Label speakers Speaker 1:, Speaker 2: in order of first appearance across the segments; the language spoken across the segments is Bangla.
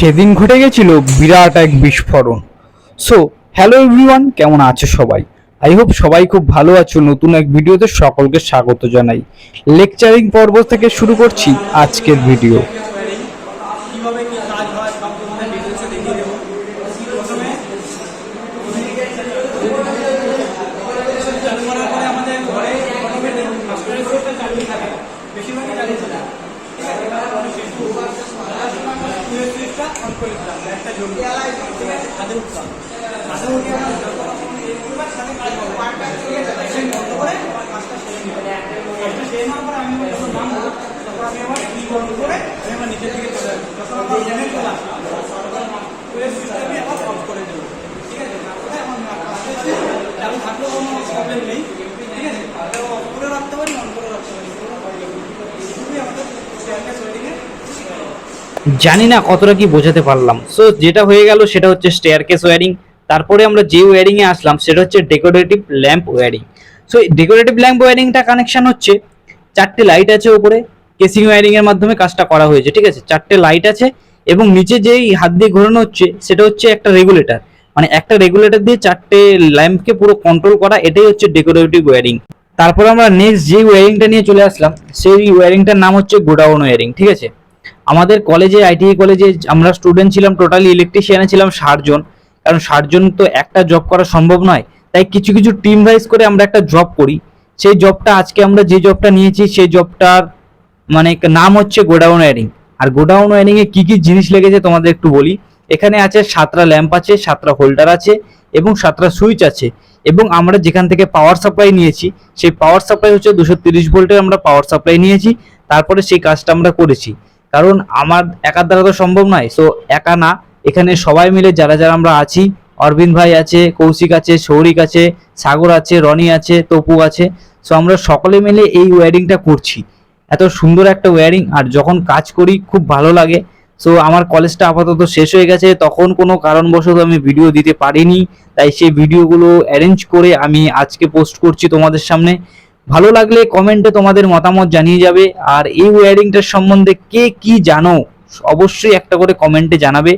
Speaker 1: সেদিন ঘটে গেছিল বিরাট এক বিস্ফোরণ। সো হ্যালো এভরিওয়ান কেমন আছো সবাই? আই হোপ সবাই খুব ভালো আছো। নতুন এক ভিডিওতে সকলকে স্বাগত জানাই। লেকচারিং পর্ব থেকে শুরু করছি আজকের ভিডিও
Speaker 2: বেশিরভাগই আমরা আমরা কাজ তখন আমি আমার চলে আসব আমার অফ করে দেবো ঠিক আছে এখন কাজটা চালু থাকলেও কোনো প্রবলেম নেই ঠিক আছে তাহলে করে রাখতে পারি
Speaker 1: জানি না কতটা কি বোঝাতে পারলাম। সো যেটা হয়ে গেল সেটা হচ্ছে স্টেয়ার কেস ওয়্যারিং তারপরে আমরা যে ওয়্যারিং এ আসলাম সেটা হচ্ছে decorative lamp wiring so decorative lamp ওয়্যারিংটা connection হচ্ছে, চারটে লাইট আছে উপরে কেসিং ওয়্যারিং এর মাধ্যমে কাজটা করা হয়েছে, ঠিক আছে? চারটে লাইট আছে এবং নিচে যেই হাত দিয়ে ঘোরানো হচ্ছে, সেটা হচ্ছে একটা রেগুলেটর মানে একটা রেগুলেটর দিয়ে চারটে ল্যাম্পকে পুরো কন্ট্রোল করা, এটাই হচ্ছে ডেকোরেটিভ ওয়্যারিং তারপর আমরা নেক্সট যে ওয়্যারিংটা নিয়ে চলে আসলাম, সেই ওয়্যারিংটার নাম হচ্ছে গোডাউন ওয়্যারিং ঠিক আছে? আমাদের কলেজে আইটিআই কলেজে আমরা স্টুডেন্ট ছিলাম টোটালি ইলেকট্রিশিয়ানে ছিলাম ষাট জন। কারণ ষাট জন তো একটা জব করা সম্ভব নয়। তাই কিছু কিছু টিম ভাইজ করে আমরা একটা জব করি। সেই জবটা আজকে আমরা যে জবটা নিয়েছি, সেই জবটার মানে নাম হচ্ছে গোডাউন ওয়ারিং আর গোডাউন ওয়ারিং এ কি কি জিনিস লেগেছে তোমাদের একটু বলি। এখানে আছে সাতটা ল্যাম্প আছে, সাতটা হোল্ডার আছে এবং সাতটা সুইচ আছে। এবং আমরা যেখান থেকে পাওয়ার সাপ্লাই নিয়েছি, সেই পাওয়ার সাপ্লাই হচ্ছে দুশো তিরিশ ভোল্টের আমরা পাওয়ার সাপ্লাই নিয়েছি। তারপরে সেই কাজটা আমরা করেছি। কারণ আমার একার দ্বারা তো সম্ভব নয়। সো একা না। এখানে সবাই মিলে যারা যারা আমরা আছি, অরবিন্দ ভাই আছে, কৌশিক আছে সৌরিক আছে, সাগর আছে, রনি আছে, তপু আছে সো আমরা সকলে মিলে এই ওয়্যারিংটা করছি। এত সুন্দর একটা ওয়্যারিং আর যখন কাজ করি, খুব ভালো লাগে। সো আমার কলেজটা আপাতত শেষ হয়ে গেছে। তখন কোনো কারণবশত আমি ভিডিও দিতে পারিনি। তাই সেই ভিডিওগুলো অ্যারেঞ্জ করে আমি আজকে পোস্ট করছি তোমাদের সামনে। ভালো লাগলে কমেন্টে তোমাদের মতামত জানিয়ে যাবে। আর এই ওয়্যারিংটার সম্বন্ধে কে কি জানো, অবশ্যই একটা করে কমেন্টে জানাবে।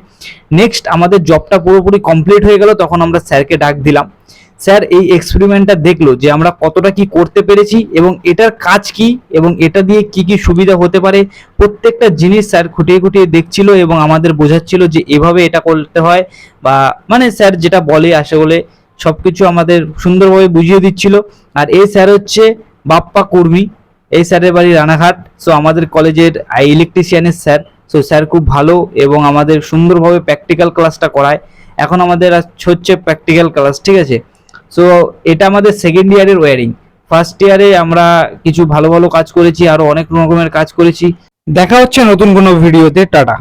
Speaker 1: নেক্সট আমাদের জবটা পুরোপুরি কমপ্লিট হয়ে গেল, তখন আমরা স্যারকে ডাক দিলাম। স্যার এই এক্সপেরিমেন্টটা দেখল যে আমরা কতটা কি করতে পেরেছি এবং এটার কাজ কি এবং এটা দিয়ে কি কি সুবিধা হতে পারে। প্রত্যেকটা জিনিস স্যার খুঁটিয়ে খুঁটিয়ে দেখছিল এবং আমাদের বোঝাচ্ছিল যে এভাবে এটা করতে হয় বা মানে স্যার যেটা বলে আসে বলে সবকিছু আমাদের সুন্দরভাবে বুঝিয়ে দিচ্ছিল। আর এই স্যার হচ্ছে বাপ্পা কর্মী। এই স্যারের বাড়ি রানাঘাট। সো আমাদের কলেজের ইলেকট্রিশিয়ানের স্যার। সো স্যার খুব ভালো এবং আমাদের সুন্দরভাবে প্র্যাকটিক্যাল ক্লাসটা করায়। এখন আমাদের হচ্ছে প্র্যাকটিক্যাল ক্লাস ঠিক আছে? সো এটা আমাদের সেকেন্ড ইয়ারের ওয়ারিং ফার্স্ট ইয়ারে আমরা কিছু ভালো ভালো কাজ করেছি, আরও অনেক রকমের কাজ করেছি। দেখা হচ্ছে নতুন কোনো ভিডিওতে টাটা।